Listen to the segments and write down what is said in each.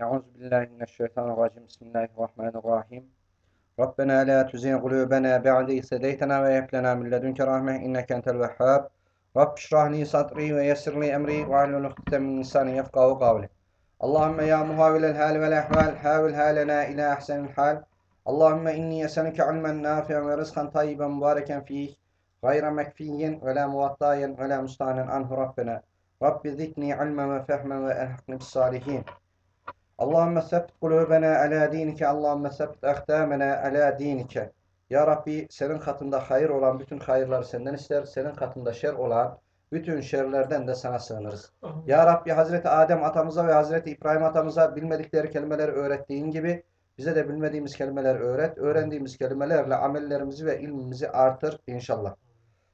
Euzu billahi mineşşeytanirracim. Bismillahirrahmanirrahim. Rabbena la tuzigh kulubana ba'de iz hedeytena ve hab lana min ledunke rahme inneke entel vehhab. Rabbi şrah li sadri ve yessir li emri ve ahlul ukdeten min lisani yefkahu kavli. Allahümme ya muhavilel hal vel ehval havil halena ila ahsenil hal. Allahümme inni eseluke ilmen nafi'en ve rızkan tayyiben mübareken fih. Gayra mekfiyyin ve la muvattayen ve la mustanen anhu Rabbena. Rabbi zidni ilmen ve fehmen ve elhakni bis salihin. Allahümme sebbit kulubena ala dinike. Allahümme sebbit ahtamena ala dinike. Ya Rabbi senin katında hayır olan bütün hayırları senden ister. Senin katında şer olan bütün şerlerden de sana sığınırız. Ya Rabbi Hazreti Adem atamıza ve Hazreti İbrahim atamıza bilmedikleri kelimeleri öğrettiğin gibi bize de bilmediğimiz kelimeler öğret. Öğrendiğimiz kelimelerle amellerimizi ve ilmimizi artır inşallah.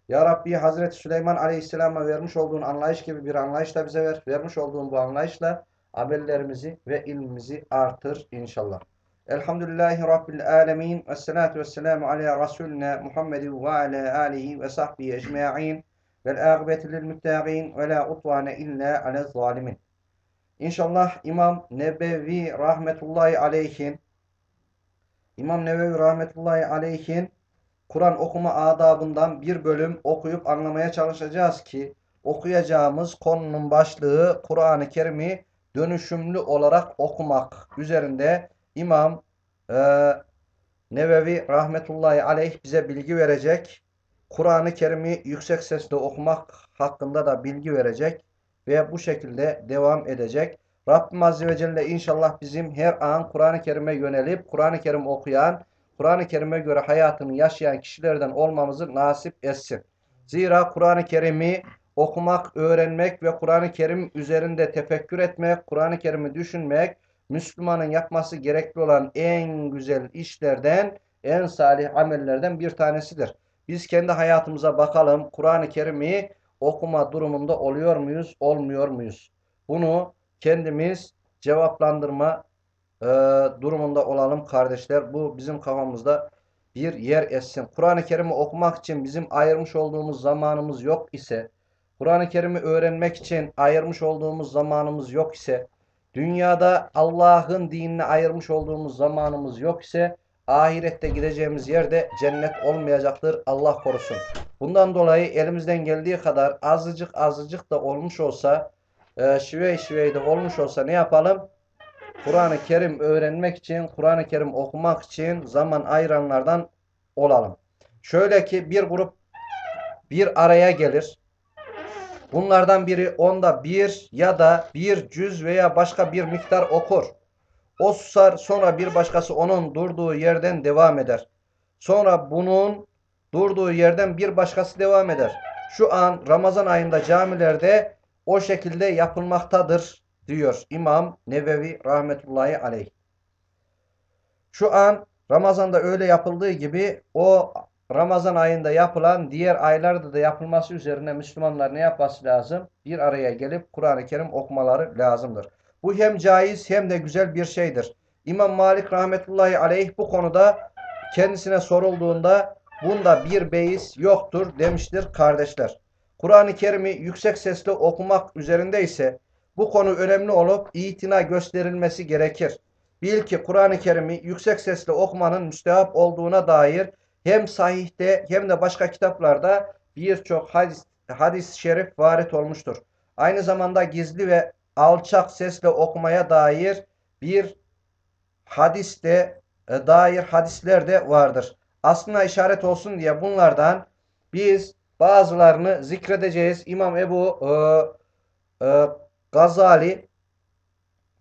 Ya Rabbi Hazreti Süleyman Aleyhisselam'a vermiş olduğun anlayış gibi bir anlayışla bize ver. Vermiş olduğun bu anlayışla amellerimizi ve ilmimizi artır inşallah. Elhamdülillahi Rabbil alemin. Ve salatu ve selamu ala Resulina Muhammedin ve ala alihi ve sahbihi ecma'in. Vel âgıbeti lil müttâgîn ve la utvâne illa ale zalimin. İnşallah İmam Nebevi rahmetullahi aleyhin İmam Nebevi rahmetullahi aleyhin Kur'an okuma adabından bir bölüm okuyup anlamaya çalışacağız ki okuyacağımız konunun başlığı Kur'an-ı Kerim'i dönüşümlü olarak okumak üzerinde İmam e, Nevevi rahmetullahi aleyh bize bilgi verecek. Kur'an-ı Kerim'i yüksek sesle okumak hakkında da bilgi verecek ve bu şekilde devam edecek. Rabbim Azze ve Celle inşallah bizim her an Kur'an-ı Kerim'e yönelip Kur'an-ı Kerim okuyan, Kur'an-ı Kerim'e göre hayatını yaşayan kişilerden olmamızı nasip etsin. Zira Kur'an-ı Kerim'i okumak, öğrenmek ve Kur'an-ı Kerim üzerinde tefekkür etmek, Kur'an-ı Kerim'i düşünmek, Müslümanın yapması gerekli olan en güzel işlerden, en salih amellerden bir tanesidir. Biz kendi hayatımıza bakalım, Kur'an-ı Kerim'i okuma durumunda oluyor muyuz, olmuyor muyuz? Bunu kendimiz cevaplandırma e, durumunda olalım kardeşler. Bu bizim kafamızda bir yer etsin. Kur'an-ı Kerim'i okumak için bizim ayırmış olduğumuz zamanımız yok ise, Kur'an-ı Kerim'i öğrenmek için ayırmış olduğumuz zamanımız yok ise, dünyada Allah'ın dinine ayırmış olduğumuz zamanımız yok ise, ahirette gideceğimiz yerde cennet olmayacaktır. Allah korusun. Bundan dolayı elimizden geldiği kadar azıcık azıcık da olmuş olsa, e, şivey de olmuş olsa ne yapalım? Kur'an-ı Kerim öğrenmek için, Kur'an-ı Kerim okumak için zaman ayıranlardan olalım. Şöyle ki bir grup bir araya gelir. Bunlardan biri onda bir ya da bir cüz veya başka bir miktar okur. O susar sonra bir başkası onun durduğu yerden devam eder. Sonra bunun durduğu yerden bir başkası devam eder. Şu an Ramazan ayında camilerde o şekilde yapılmaktadır diyor İmam Nevevi rahmetullahi aleyh. Şu an Ramazan'da öyle yapıldığı gibi o Ramazan ayında yapılan diğer aylarda da yapılması üzerine Müslümanlar ne yapması lazım? Bir araya gelip Kur'an-ı Kerim okumaları lazımdır. Bu hem caiz hem de güzel bir şeydir. İmam Malik rahmetullahi aleyh bu konuda kendisine sorulduğunda bunda bir beis yoktur demiştir kardeşler. Kur'an-ı Kerim'i yüksek sesle okumak üzerinde ise bu konu önemli olup itina gösterilmesi gerekir. Bil ki Kur'an-ı Kerim'i yüksek sesle okumanın müstehap olduğuna dair hem sahihte hem de başka kitaplarda birçok hadis, hadis-i şerif varit olmuştur. Aynı zamanda gizli ve alçak sesle okumaya dair bir hadiste e, dair hadisler de vardır. Aslına işaret olsun diye bunlardan biz bazılarını zikredeceğiz. İmam Ebu e, e, Gazali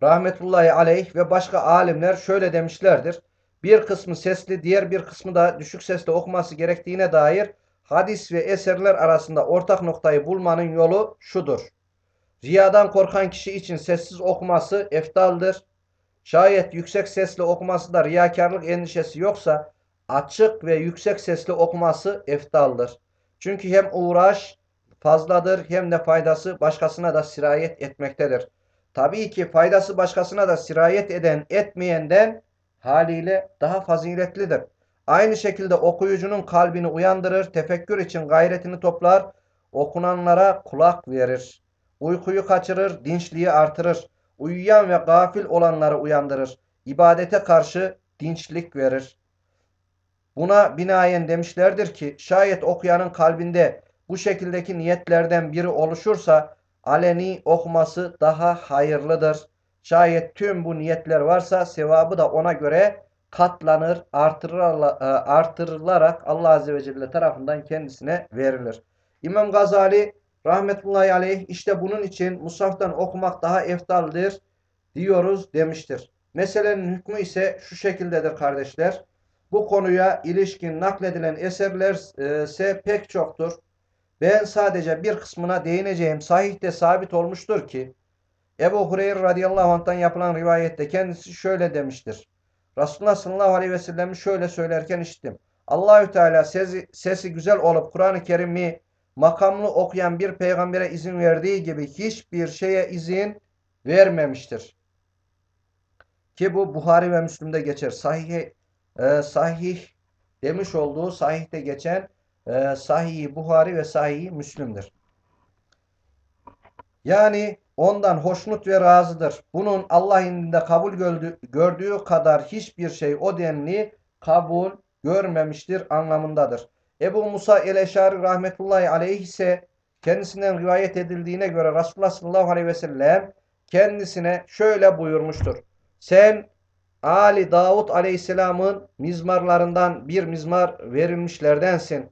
rahmetullahi aleyh ve başka alimler şöyle demişlerdir. Bir kısmı sesli, diğer bir kısmı da düşük sesle okuması gerektiğine dair hadis ve eserler arasında ortak noktayı bulmanın yolu şudur. Riyadan korkan kişi için sessiz okuması eftaldır. Şayet yüksek sesle okuması da riyakarlık endişesi yoksa açık ve yüksek sesle okuması eftaldır. Çünkü hem uğraş fazladır hem de faydası başkasına da sirayet etmektedir. Tabii ki faydası başkasına da sirayet eden etmeyenden haliyle daha faziletlidir. Aynı şekilde okuyucunun kalbini uyandırır, tefekkür için gayretini toplar, okunanlara kulak verir. Uykuyu kaçırır, dinçliği artırır. uyuyan ve gafil olanları uyandırır. İbadete karşı dinçlik verir. Buna binaen demişlerdir ki şayet okuyanın kalbinde bu şekildeki niyetlerden biri oluşursa aleni okuması daha hayırlıdır. Şayet tüm bu niyetler varsa sevabı da ona göre katlanır, artırılarak Allah Azze ve Celle tarafından kendisine verilir. İmam Gazali rahmetullahi aleyh işte bunun için Musaf'tan okumak daha eftaldir diyoruz demiştir. Meselenin hükmü ise şu şekildedir kardeşler. Bu konuya ilişkin nakledilen eserler e, ise pek çoktur. Ben sadece bir kısmına değineceğim. Sahihte sabit olmuştur ki Ebu Hureyre radıyallahu anh'tan yapılan rivayette kendisi şöyle demiştir. Resulullah sallallahu aleyhi ve sellem'i şöyle söylerken işittim. Allahü Teala sesi, sesi güzel olup Kur'an-ı Kerim'i makamlı okuyan bir peygambere izin verdiği gibi hiçbir şeye izin vermemiştir. Ki bu Buhari ve Müslim'de geçer. Sahih, e, sahih demiş olduğu sahihte geçen e, sahih Buhari ve sahih Müslim'dir. Yani ondan hoşnut ve razıdır. Bunun Allah indinde kabul gördüğü, kadar hiçbir şey o denli kabul görmemiştir anlamındadır. Ebu Musa el-Eşari rahmetullahi aleyh ise kendisinden rivayet edildiğine göre Resulullah sallallahu aleyhi ve sellem kendisine şöyle buyurmuştur. Sen Ali Davud aleyhisselamın mizmarlarından bir mizmar verilmişlerdensin.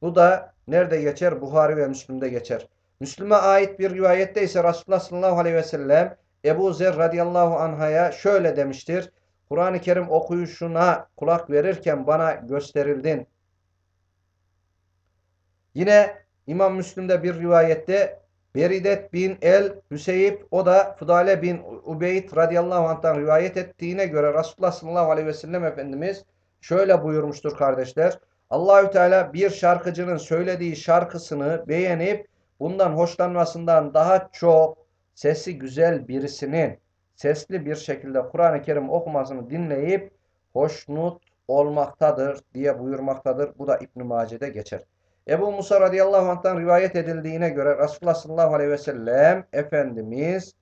Bu da nerede geçer? Buhari ve Müslüm'de geçer. Müslüme ait bir rivayette ise Resulullah sallallahu aleyhi ve sellem Ebu Zer radıyallahu anhaya şöyle demiştir. Kur'an-ı Kerim okuyuşuna kulak verirken bana gösterildin. Yine İmam Müslim'de bir rivayette Beridet bin El Hüseyib o da Fudale bin Ubeyd radıyallahu anh'tan rivayet ettiğine göre Resulullah sallallahu aleyhi ve sellem Efendimiz şöyle buyurmuştur kardeşler. Allahü Teala bir şarkıcının söylediği şarkısını beğenip bundan hoşlanmasından daha çok sesi güzel birisinin sesli bir şekilde Kur'an-ı Kerim okumasını dinleyip hoşnut olmaktadır diye buyurmaktadır. Bu da İbn-i Mace'de geçer. Ebu Musa radıyallahu anh'tan rivayet edildiğine göre Resulullah sallallahu aleyhi ve sellem Efendimiz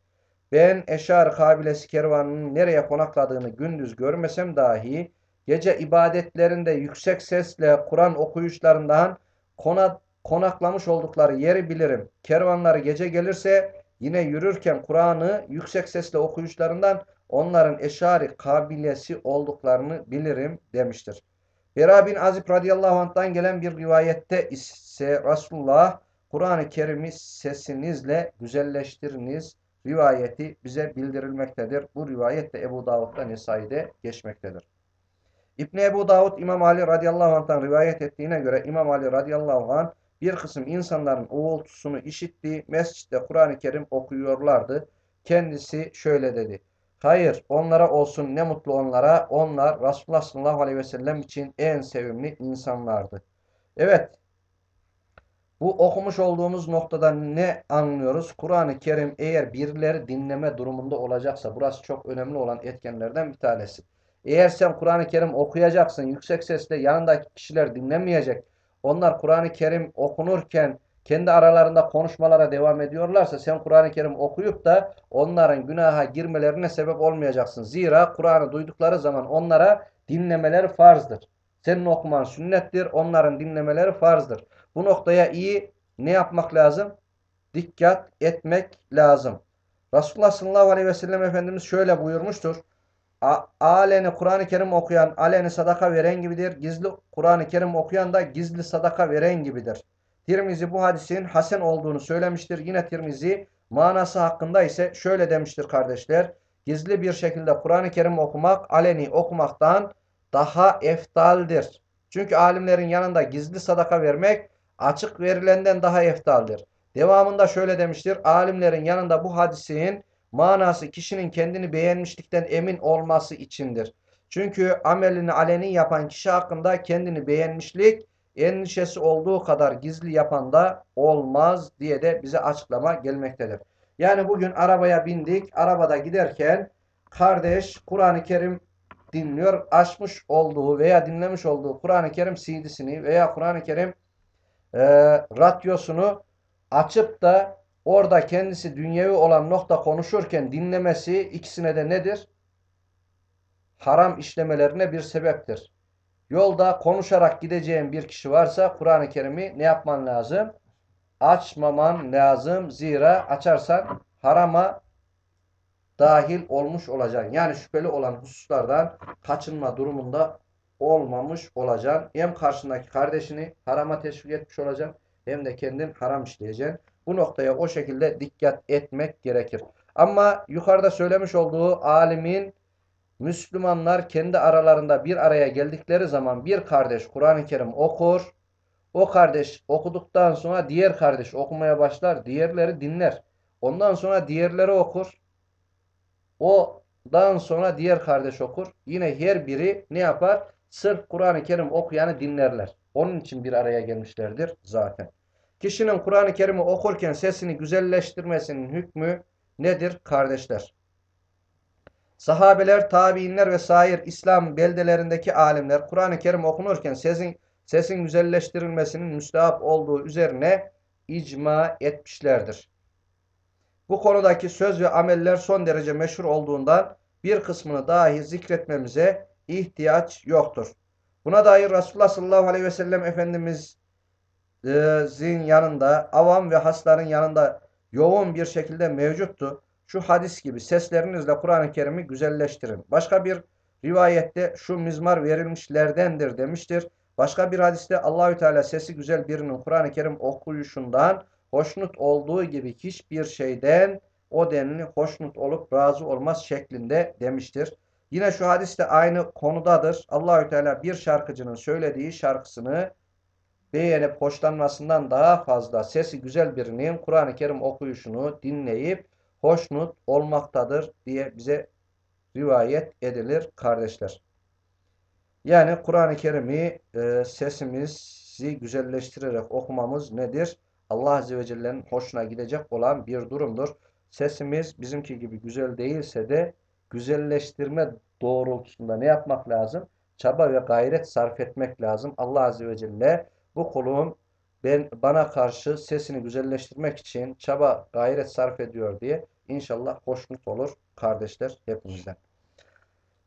ben Eşar kabilesi kervanının nereye konakladığını gündüz görmesem dahi gece ibadetlerinde yüksek sesle Kur'an okuyuşlarından konak, konaklamış oldukları yeri bilirim. Kervanları gece gelirse yine yürürken Kur'an'ı yüksek sesle okuyuşlarından onların eşari kabilesi olduklarını bilirim demiştir. Bera bin Azib radıyallahu anh'tan gelen bir rivayette ise Resulullah Kur'an-ı Kerim'i sesinizle güzelleştiriniz rivayeti bize bildirilmektedir. Bu rivayet de Ebu Davud'da Nesai'de geçmektedir. İbni Ebu Davud İmam Ali radıyallahu anh'tan rivayet ettiğine göre İmam Ali radıyallahu anh bir kısım insanların uğultusunu işitti. Mescitte Kur'an-ı Kerim okuyorlardı. Kendisi şöyle dedi. Hayır onlara olsun ne mutlu onlara. Onlar Resulullah sallallahu aleyhi ve sellem için en sevimli insanlardı. Evet. Bu okumuş olduğumuz noktada ne anlıyoruz? Kur'an-ı Kerim eğer birileri dinleme durumunda olacaksa burası çok önemli olan etkenlerden bir tanesi. Eğer sen Kur'an-ı Kerim okuyacaksın yüksek sesle yanındaki kişiler dinlemeyecek. Onlar Kur'an-ı Kerim okunurken kendi aralarında konuşmalara devam ediyorlarsa sen Kur'an-ı Kerim okuyup da onların günaha girmelerine sebep olmayacaksın. Zira Kur'an'ı duydukları zaman onlara dinlemeleri farzdır. Senin okuman sünnettir, onların dinlemeleri farzdır. Bu noktaya iyi ne yapmak lazım? Dikkat etmek lazım. Resulullah sallallahu aleyhi ve sellem Efendimiz şöyle buyurmuştur. Aleni Kur'an-ı Kerim okuyan aleni sadaka veren gibidir. Gizli Kur'an-ı Kerim okuyan da gizli sadaka veren gibidir. Tirmizi bu hadisin hasen olduğunu söylemiştir. Yine Tirmizi manası hakkında ise şöyle demiştir kardeşler. Gizli bir şekilde Kur'an-ı Kerim okumak aleni okumaktan daha eftaldir. Çünkü alimlerin yanında gizli sadaka vermek açık verilenden daha eftaldir. Devamında şöyle demiştir. Alimlerin yanında bu hadisin manası kişinin kendini beğenmişlikten emin olması içindir. Çünkü amelini aleni yapan kişi hakkında kendini beğenmişlik endişesi olduğu kadar gizli yapan da olmaz diye de bize açıklama gelmektedir. Yani bugün arabaya bindik. Arabada giderken kardeş Kur'an-ı Kerim dinliyor. Açmış olduğu veya dinlemiş olduğu Kur'an-ı Kerim CD'sini veya Kur'an-ı Kerim e, radyosunu açıp da orada kendisi dünyevi olan nokta konuşurken dinlemesi ikisine de nedir? Haram işlemelerine bir sebeptir. Yolda konuşarak gideceğin bir kişi varsa Kur'an-ı Kerim'i ne yapman lazım? Açmaman lazım. Zira açarsan harama dahil olmuş olacaksın. Yani şüpheli olan hususlardan kaçınma durumunda olmamış olacaksın. Hem karşındaki kardeşini harama teşvik etmiş olacaksın hem de kendin haram işleyeceksin. Bu noktaya o şekilde dikkat etmek gerekir. Ama yukarıda söylemiş olduğu alimin Müslümanlar kendi aralarında bir araya geldikleri zaman bir kardeş Kur'an-ı Kerim okur. O kardeş okuduktan sonra diğer kardeş okumaya başlar. Diğerleri dinler. Ondan sonra diğerleri okur. Odan sonra diğer kardeş okur. Yine her biri ne yapar? Sırf Kur'an-ı Kerim okuyanı dinlerler. Onun için bir araya gelmişlerdir zaten. Kişinin Kur'an-ı Kerim'i okurken sesini güzelleştirmesinin hükmü nedir kardeşler? Sahabeler, tabiinler ve sair İslam beldelerindeki alimler Kur'an-ı Kerim okunurken sesin, sesin güzelleştirilmesinin müstahap olduğu üzerine icma etmişlerdir. Bu konudaki söz ve ameller son derece meşhur olduğundan bir kısmını dahi zikretmemize ihtiyaç yoktur. Buna dair Resulullah sallallahu aleyhi ve sellem Efendimizin yanında, avam ve hasların yanında yoğun bir şekilde mevcuttu. Şu hadis gibi seslerinizle Kur'an-ı Kerim'i güzelleştirin. Başka bir rivayette şu mizmar verilmişlerdendir demiştir. Başka bir hadiste Allahü Teala sesi güzel birinin Kur'an-ı Kerim okuyuşundan hoşnut olduğu gibi hiçbir şeyden o denli hoşnut olup razı olmaz şeklinde demiştir. Yine şu hadiste aynı konudadır. Allahü Teala bir şarkıcının söylediği şarkısını beğenip hoşlanmasından daha fazla sesi güzel birinin Kur'an-ı Kerim okuyuşunu dinleyip hoşnut olmaktadır diye bize rivayet edilir kardeşler. Yani Kur'an-ı Kerim'i e, sesimizi güzelleştirerek okumamız nedir? Allah Azze ve Celle'nin hoşuna gidecek olan bir durumdur. Sesimiz bizimki gibi güzel değilse de güzelleştirme doğrultusunda ne yapmak lazım? Çaba ve gayret sarf etmek lazım. Allah Azze ve Celle bu kulun ben bana karşı sesini güzelleştirmek için çaba gayret sarf ediyor diye inşallah hoşnut olur kardeşler hepimizden.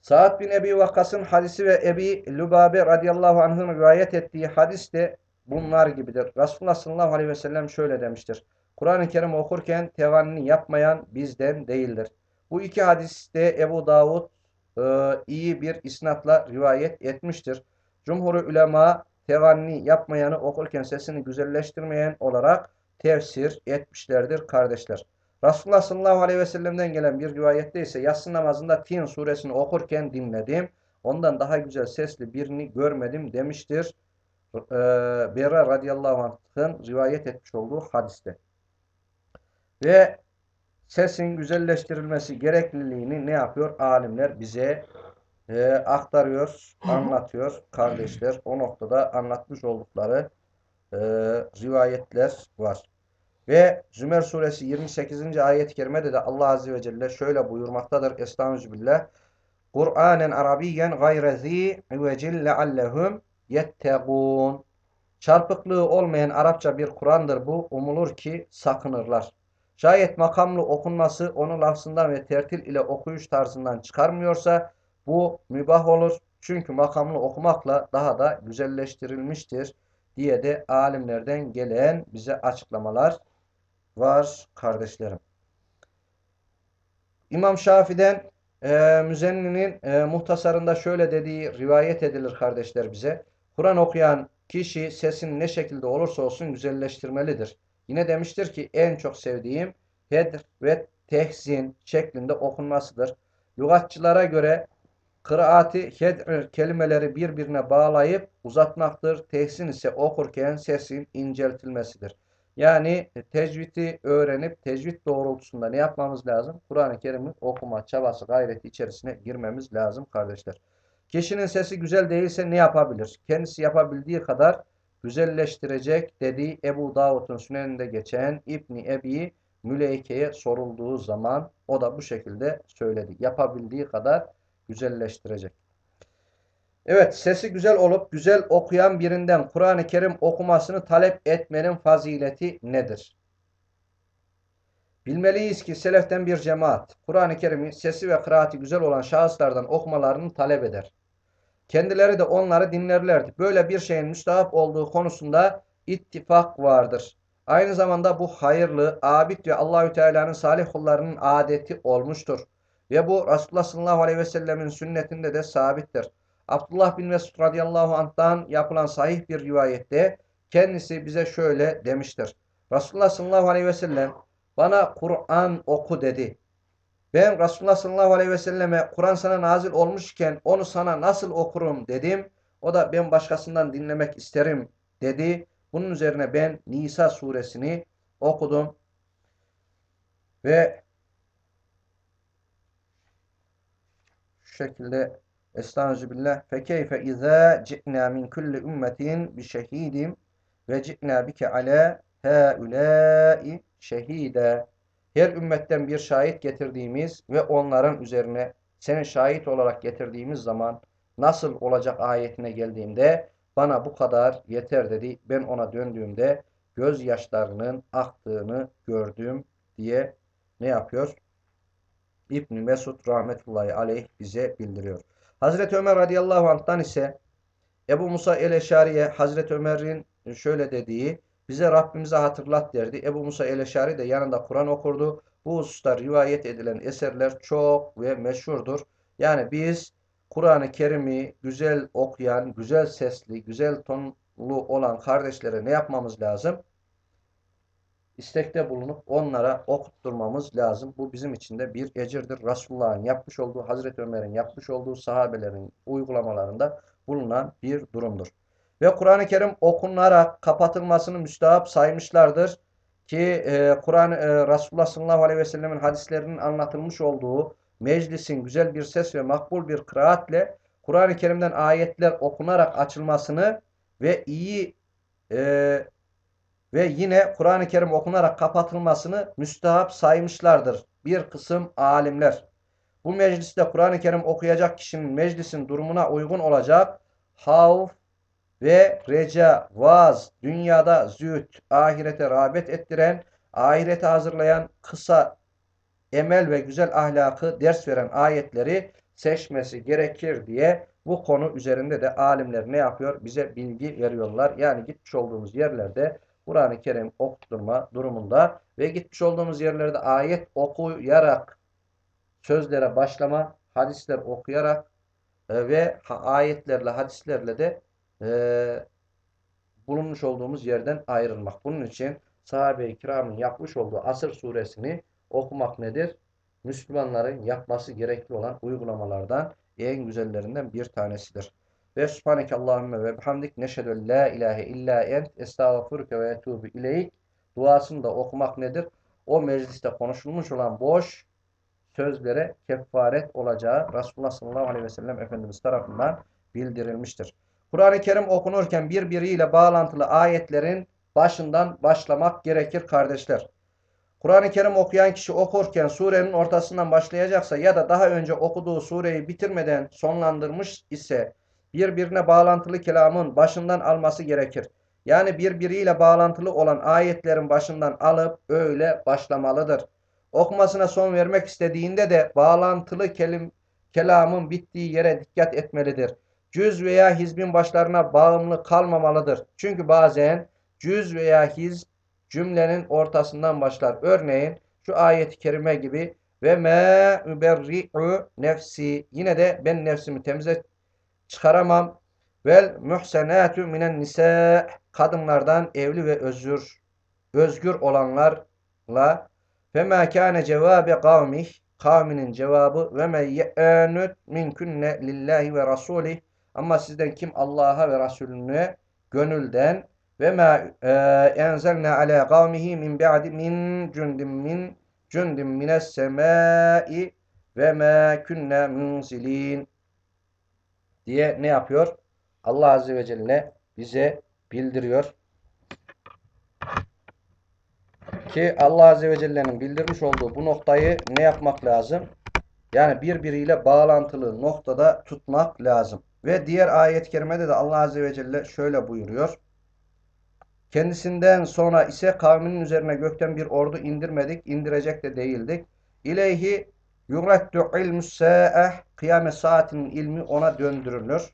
Sa'd bin Ebi Vakkas'ın hadisi ve Ebi Lübabe radıyallahu anh'ın rivayet ettiği hadis de bunlar gibidir. Resulullah sallallahu aleyhi ve sellem şöyle demiştir. Kur'an-ı Kerim okurken tevannini yapmayan bizden değildir. Bu iki hadiste Ebu Davud e, iyi bir isnatla rivayet etmiştir. Cumhur ulema tevanni yapmayanı okurken sesini güzelleştirmeyen olarak tefsir etmişlerdir kardeşler. Resulullah sallallahu aleyhi ve sellem'den gelen bir rivayette ise yatsı namazında Tin suresini okurken dinledim. Ondan daha güzel sesli birini görmedim demiştir. Ee, Berra anh'ın rivayet etmiş olduğu hadiste. Ve sesin güzelleştirilmesi gerekliliğini ne yapıyor? Alimler bize e, aktarıyor, anlatıyor kardeşler. O noktada anlatmış oldukları e, rivayetler var. Ve Zümer suresi 28. ayet-i kerimede de Allah azze ve celle şöyle buyurmaktadır. Estağfirullah. Kur'anen Arabiyen gayre zi ivecil leallehum yettegûn. Çarpıklığı olmayan Arapça bir Kur'an'dır bu. Umulur ki sakınırlar. Şayet makamlı okunması onu lafzından ve tertil ile okuyuş tarzından çıkarmıyorsa bu mübah olur. Çünkü makamlı okumakla daha da güzelleştirilmiştir diye de alimlerden gelen bize açıklamalar var kardeşlerim. İmam Şafi'den e, Müzenni'nin e, muhtasarında şöyle dediği rivayet edilir kardeşler bize. Kur'an okuyan kişi sesin ne şekilde olursa olsun güzelleştirmelidir. Yine demiştir ki en çok sevdiğim hedr ve tehzin şeklinde okunmasıdır. Lügatçılara göre kıraati hedr kelimeleri birbirine bağlayıp uzatmaktır. Tehsin ise okurken sesin inceltilmesidir. Yani tecvidi öğrenip tecvid doğrultusunda ne yapmamız lazım? Kur'an-ı Kerim'i okuma çabası gayreti içerisine girmemiz lazım kardeşler. Kişinin sesi güzel değilse ne yapabilir? Kendisi yapabildiği kadar güzelleştirecek dediği Ebu Davud'un süneninde geçen İbni Ebi Müleyke'ye sorulduğu zaman o da bu şekilde söyledi. Yapabildiği kadar güzelleştirecek. Evet sesi güzel olup güzel okuyan birinden Kur'an-ı Kerim okumasını talep etmenin fazileti nedir? Bilmeliyiz ki seleften bir cemaat, Kur'an-ı Kerim'i sesi ve kıraati güzel olan şahıslardan okumalarını talep eder. Kendileri de onları dinlerlerdi. Böyle bir şeyin müstahap olduğu konusunda ittifak vardır. Aynı zamanda bu hayırlı, abid ve Allahü Teala'nın salih kullarının adeti olmuştur. Ve bu Resulullah sallallahu aleyhi ve sellemin sünnetinde de sabittir. Abdullah bin Mesud radıyallahu anh'tan yapılan sahih bir rivayette kendisi bize şöyle demiştir. Resulullah sallallahu aleyhi ve sellem bana Kur'an oku dedi. Ben Resulullah sallallahu aleyhi ve selleme Kur'an sana nazil olmuşken onu sana nasıl okurum dedim. O da ben başkasından dinlemek isterim dedi. Bunun üzerine ben Nisa suresini okudum. Ve şu şekilde Estağfirullah. Fekeyfe izâ ci'nâ min kulli ümmetin bi şehidim ve ci'nâ bike alâ hâulâi şehîdâ. Her ümmetten bir şahit getirdiğimiz ve onların üzerine seni şahit olarak getirdiğimiz zaman nasıl olacak ayetine geldiğimde bana bu kadar yeter dedi. Ben ona döndüğümde gözyaşlarının aktığını gördüm diye ne yapıyor? İbn Mesud rahmetullahi aleyh bize bildiriyor. Hazreti Ömer radıyallahu anh'tan ise Ebu Musa el-Eşari'ye Hazreti Ömer'in şöyle dediği bize Rabbimize hatırlat derdi. Ebu Musa el-Eşari de yanında Kur'an okurdu. Bu hususta rivayet edilen eserler çok ve meşhurdur. Yani biz Kur'an-ı Kerim'i güzel okuyan, güzel sesli, güzel tonlu olan kardeşlere ne yapmamız lazım? İstekte bulunup onlara okutturmamız lazım. Bu bizim için de bir ecirdir. Resulullah'ın yapmış olduğu, Hazreti Ömer'in yapmış olduğu sahabelerin uygulamalarında bulunan bir durumdur. Ve Kur'an-ı Kerim okunarak kapatılmasını müstahap saymışlardır. Ki e, Kur'an e, Resulullah sallallahu aleyhi ve sellemin hadislerinin anlatılmış olduğu meclisin güzel bir ses ve makbul bir kıraatle Kur'an-ı Kerim'den ayetler okunarak açılmasını ve iyi e, ve yine Kur'an-ı Kerim okunarak kapatılmasını müstahap saymışlardır bir kısım alimler. Bu mecliste Kur'an-ı Kerim okuyacak kişinin meclisin durumuna uygun olacak havf ve reca, vaaz, dünyada züht, ahirete rağbet ettiren, ahirete hazırlayan kısa emel ve güzel ahlakı ders veren ayetleri seçmesi gerekir diye bu konu üzerinde de alimler ne yapıyor? Bize bilgi veriyorlar. Yani gitmiş olduğumuz yerlerde Kur'an-ı Kerim okutturma durumunda ve gitmiş olduğumuz yerlerde ayet okuyarak sözlere başlama, hadisler okuyarak e, ve ayetlerle, hadislerle de e, bulunmuş olduğumuz yerden ayrılmak. Bunun için sahabe-i kiramın yapmış olduğu Asır suresini okumak nedir? Müslümanların yapması gerekli olan uygulamalardan en güzellerinden bir tanesidir. Ve subhaneke Allahümme ve bihamdik neşhedü la ilahe illa ent estağfurke ve etubu ileyk duasını okumak nedir? O mecliste konuşulmuş olan boş sözlere kefaret olacağı Resulullah sallallahu aleyhi ve sellem Efendimiz tarafından bildirilmiştir. Kur'an-ı Kerim okunurken birbiriyle bağlantılı ayetlerin başından başlamak gerekir kardeşler. Kur'an-ı Kerim okuyan kişi okurken surenin ortasından başlayacaksa ya da daha önce okuduğu sureyi bitirmeden sonlandırmış ise birbirine bağlantılı kelamın başından alması gerekir. Yani birbiriyle bağlantılı olan ayetlerin başından alıp öyle başlamalıdır. Okumasına son vermek istediğinde de bağlantılı kelim, kelamın bittiği yere dikkat etmelidir. Cüz veya hizbin başlarına bağımlı kalmamalıdır. Çünkü bazen cüz veya hiz cümlenin ortasından başlar. Örneğin şu ayet-i kerime gibi ve me überri'u nefsi yine de ben nefsimi temize çıkaramam. Vel muhsenatü minen nisa. Kadınlardan evli ve özgür özgür olanlarla ve ma kana cevabe kavmih kavminin cevabı ve men ye'anut minkunne lillahi ve rasulih. Ama sizden kim Allah'a ve Resulüne gönülden ve ma e, enzelna ala kavmihi min ba'di min cundin min cundin mines semai ve ma kunna munzilin diye ne yapıyor? Allah Azze ve Celle bize bildiriyor. Ki Allah Azze ve Celle'nin bildirmiş olduğu bu noktayı ne yapmak lazım? Yani birbiriyle bağlantılı noktada tutmak lazım. Ve diğer ayet-i kerimede de Allah Azze ve Celle şöyle buyuruyor. Kendisinden sonra ise kavminin üzerine gökten bir ordu indirmedik, indirecek de değildik. İleyhi yuraddu ilmus sa'eh kıyamet saatinin ilmi ona döndürülür.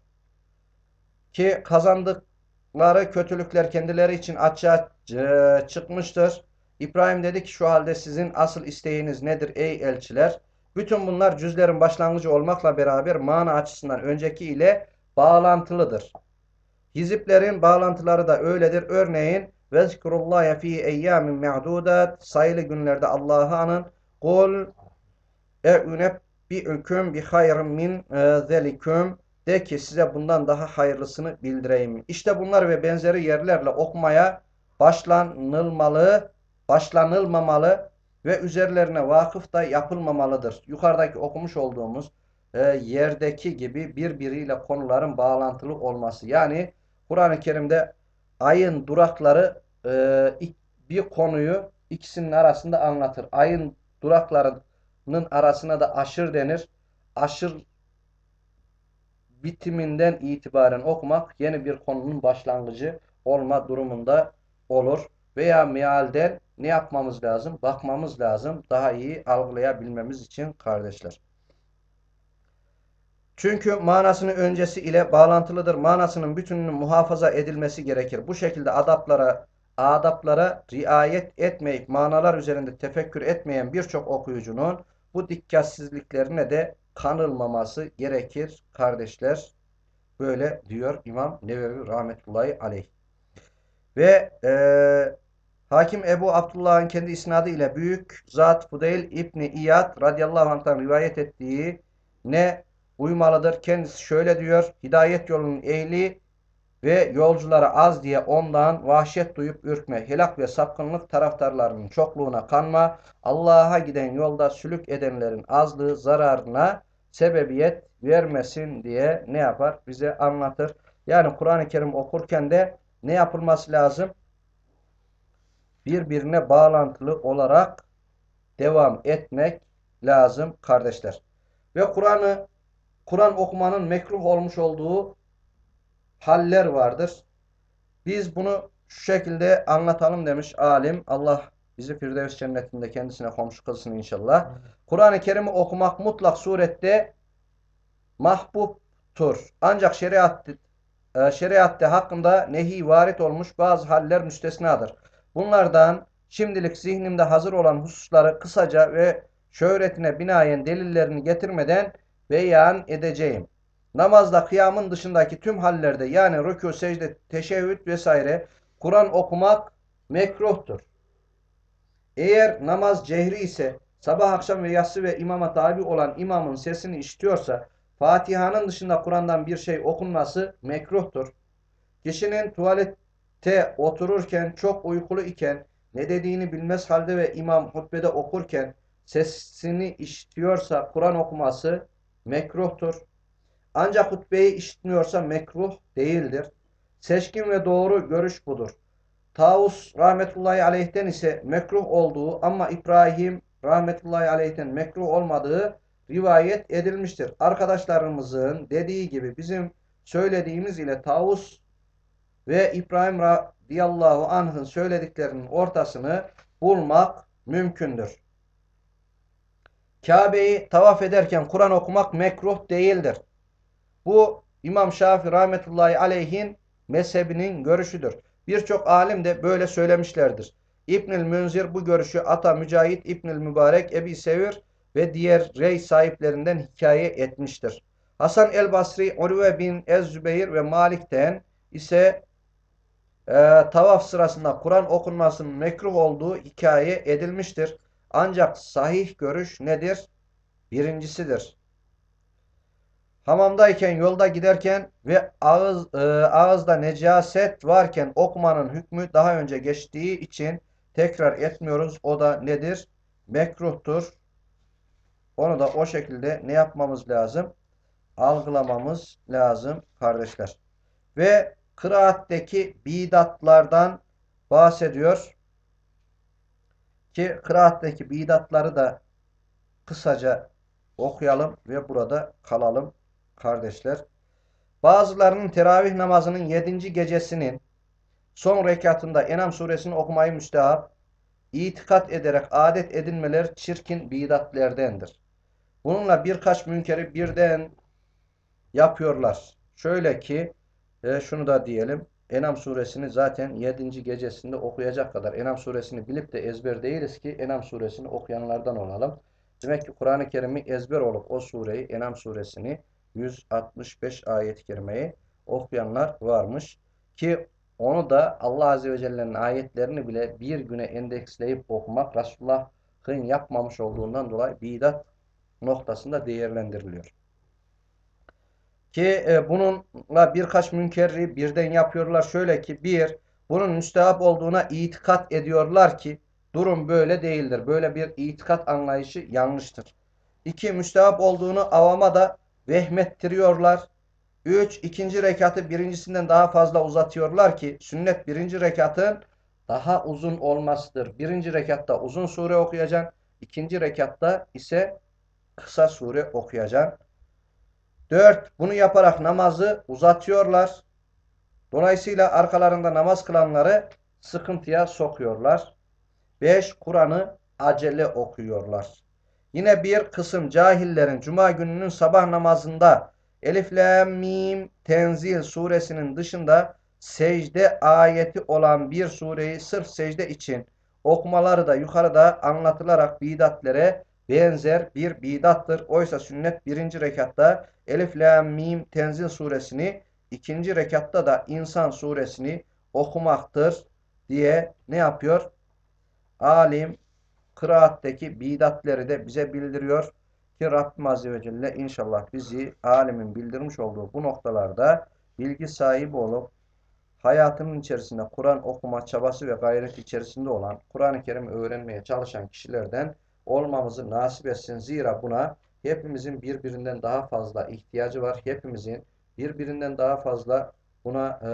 Ki kazandıkları kötülükler kendileri için açığa e, çıkmıştır. İbrahim dedi ki şu halde sizin asıl isteğiniz nedir ey elçiler? Bütün bunlar cüzlerin başlangıcı olmakla beraber mana açısından önceki ile bağlantılıdır. Hiziplerin bağlantıları da öyledir. Örneğin vezkurullaha fi eyyamin ma'dudat sayılı günlerde Allah'ı anın. Kul e'unebbi'üküm bi hayrin min e, zeliküm de ki size bundan daha hayırlısını bildireyim. İşte bunlar ve benzeri yerlerle okumaya başlanılmalı, başlanılmamalı ve üzerlerine vakıf da yapılmamalıdır. Yukarıdaki okumuş olduğumuz e, yerdeki gibi birbiriyle konuların bağlantılı olması. Yani Kur'an-ı Kerim'de ayın durakları e, bir konuyu ikisinin arasında anlatır. Ayın duraklarının arasına da aşır denir. Aşır bitiminden itibaren okumak yeni bir konunun başlangıcı olma durumunda olur. Veya mealden ne yapmamız lazım? Bakmamız lazım. Daha iyi algılayabilmemiz için kardeşler. Çünkü manasının öncesi ile bağlantılıdır. Manasının bütününün muhafaza edilmesi gerekir. Bu şekilde adaplara, adaplara riayet etmeyip manalar üzerinde tefekkür etmeyen birçok okuyucunun bu dikkatsizliklerine de kanılmaması gerekir kardeşler. Böyle diyor İmam Nevevi rahmetullahi aleyh. Ve e, Hakim Ebu Abdullah'ın kendi isnadı ile büyük zat Fudeyl İbni İyad radıyallahu anh'tan rivayet ettiği ne uymalıdır. Kendisi şöyle diyor. Hidayet yolunun ehli ve yolculara az diye ondan vahşet duyup ürkme, helak ve sapkınlık taraftarlarının çokluğuna kanma, Allah'a giden yolda sülük edenlerin azlığı zararına sebebiyet vermesin diye ne yapar? Bize anlatır. Yani Kur'an-ı Kerim okurken de ne yapılması lazım? Birbirine bağlantılı olarak devam etmek lazım kardeşler. Ve Kur'an'ı Kur'an okumanın mekruh olmuş olduğu haller vardır. Biz bunu şu şekilde anlatalım demiş alim. Allah bizi Firdevs cennetinde kendisine komşu kılsın inşallah. Kur'an-ı Kerim'i okumak mutlak surette mahbuptur. Ancak şeriat, e, şeriatte hakkında nehi varit olmuş bazı haller müstesnadır. Bunlardan şimdilik zihnimde hazır olan hususları kısaca ve şöhretine binaen delillerini getirmeden beyan edeceğim. Namazda kıyamın dışındaki tüm hallerde yani rükû, secde, teşehhüd vesaire Kur'an okumak mekruhtur. Eğer namaz cehri ise sabah akşam ve yatsı ve imama tabi olan imamın sesini işitiyorsa Fatiha'nın dışında Kur'an'dan bir şey okunması mekruhtur. Kişinin tuvalette otururken çok uykulu iken ne dediğini bilmez halde ve imam hutbede okurken sesini işitiyorsa Kur'an okuması mekruhtur. Ancak hutbeyi işitmiyorsa mekruh değildir. Seçkin ve doğru görüş budur. Tavus rahmetullahi aleyhten ise mekruh olduğu ama İbrahim rahmetullahi aleyhten mekruh olmadığı rivayet edilmiştir. Arkadaşlarımızın dediği gibi bizim söylediğimiz ile Tavus ve İbrahim radıyallahu anh'ın söylediklerinin ortasını bulmak mümkündür. Kabe'yi tavaf ederken Kur'an okumak mekruh değildir. Bu İmam Şafii rahmetullahi aleyhin mezhebinin görüşüdür. Birçok alim de böyle söylemişlerdir. İbnül Münzir bu görüşü Ata Mücahit, İbnül Mübarek, Ebi Sevir ve diğer rey sahiplerinden hikaye etmiştir. Hasan el Basri, Urve bin Ez-Zübeyir ve Malik'ten ise e, tavaf sırasında Kur'an okunmasının mekruh olduğu hikaye edilmiştir. Ancak sahih görüş nedir? Birincisidir. Hamamdayken, yolda giderken ve ağız, e, ağızda necaset varken okumanın hükmü daha önce geçtiği için tekrar etmiyoruz. O da nedir? Mekruhtur. Onu da o şekilde ne yapmamız lazım? Algılamamız lazım kardeşler. Ve kıraatteki bidatlardan bahsediyor. Ki kıraatteki bidatları da kısaca okuyalım ve burada kalalım kardeşler. Bazılarının teravih namazının yedinci gecesinin son rekatında Enam suresini okumayı müstehap, itikat ederek adet edinmeler çirkin bidatlerdendir. Bununla birkaç münkeri birden yapıyorlar. Şöyle ki e, şunu da diyelim. Enam suresini zaten 7. gecesinde okuyacak kadar Enam suresini bilip de ezber değiliz ki Enam suresini okuyanlardan olalım. Demek ki Kur'an-ı Kerim'i ezber olup o sureyi Enam suresini 165 ayet-i kerimeyi okuyanlar varmış. Ki onu da Allah Azze ve Celle'nin ayetlerini bile bir güne endeksleyip okumak Resulullah'ın yapmamış olduğundan dolayı bidat noktasında değerlendiriliyor. Ki e, bununla birkaç münkerri birden yapıyorlar. Şöyle ki bir, bunun müstehap olduğuna itikat ediyorlar ki durum böyle değildir. Böyle bir itikat anlayışı yanlıştır. İki, müstehap olduğunu avama da vehmettiriyorlar. Üç, ikinci rekatı birincisinden daha fazla uzatıyorlar ki sünnet birinci rekatın daha uzun olmasıdır. Birinci rekatta uzun sure okuyacaksın. ikinci rekatta ise kısa sure okuyacaksın. 4. Bunu yaparak namazı uzatıyorlar. Dolayısıyla arkalarında namaz kılanları sıkıntıya sokuyorlar. 5. Kur'an'ı acele okuyorlar. Yine bir kısım cahillerin cuma gününün sabah namazında Elif Lam Mim Tenzil suresinin dışında secde ayeti olan bir sureyi sırf secde için okumaları da yukarıda anlatılarak bidatlere benzer bir bidattır. Oysa sünnet birinci rekatta Elif, La, Mim, Tenzil suresini ikinci rekatta da İnsan suresini okumaktır diye ne yapıyor? Alim kıraatteki bidatleri de bize bildiriyor ki Rabbim Azze ve Celle inşallah bizi alimin bildirmiş olduğu bu noktalarda bilgi sahibi olup hayatının içerisinde Kur'an okuma çabası ve gayret içerisinde olan Kur'an-ı Kerim'i öğrenmeye çalışan kişilerden olmamızı nasip etsin. Zira buna hepimizin birbirinden daha fazla ihtiyacı var. Hepimizin birbirinden daha fazla buna e,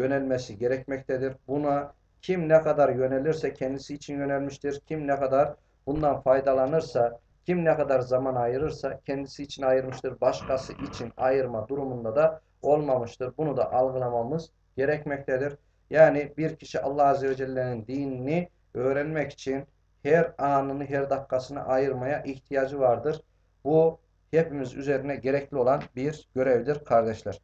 yönelmesi gerekmektedir. Buna kim ne kadar yönelirse kendisi için yönelmiştir. Kim ne kadar bundan faydalanırsa, kim ne kadar zaman ayırırsa kendisi için ayırmıştır. Başkası için ayırma durumunda da olmamıştır. Bunu da algılamamız gerekmektedir. Yani bir kişi Allah Azze ve Celle'nin dinini öğrenmek için her anını, her dakikasını ayırmaya ihtiyacı vardır. Bu hepimiz üzerine gerekli olan bir görevdir kardeşler.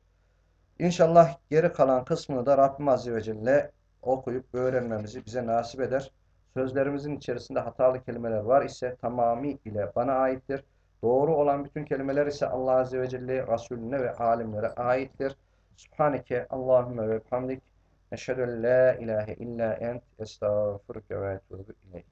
İnşallah geri kalan kısmını da Rabbim Azze ve Celle okuyup öğrenmemizi bize nasip eder. Sözlerimizin içerisinde hatalı kelimeler var ise tamamıyla bana aittir. Doğru olan bütün kelimeler ise Allah Azze ve Celle Resulüne ve alimlere aittir. Subhaneke Allahümme ve hamdik. Eşhedü en la ilahe illa ent estağfurke ve etûbü ileyk.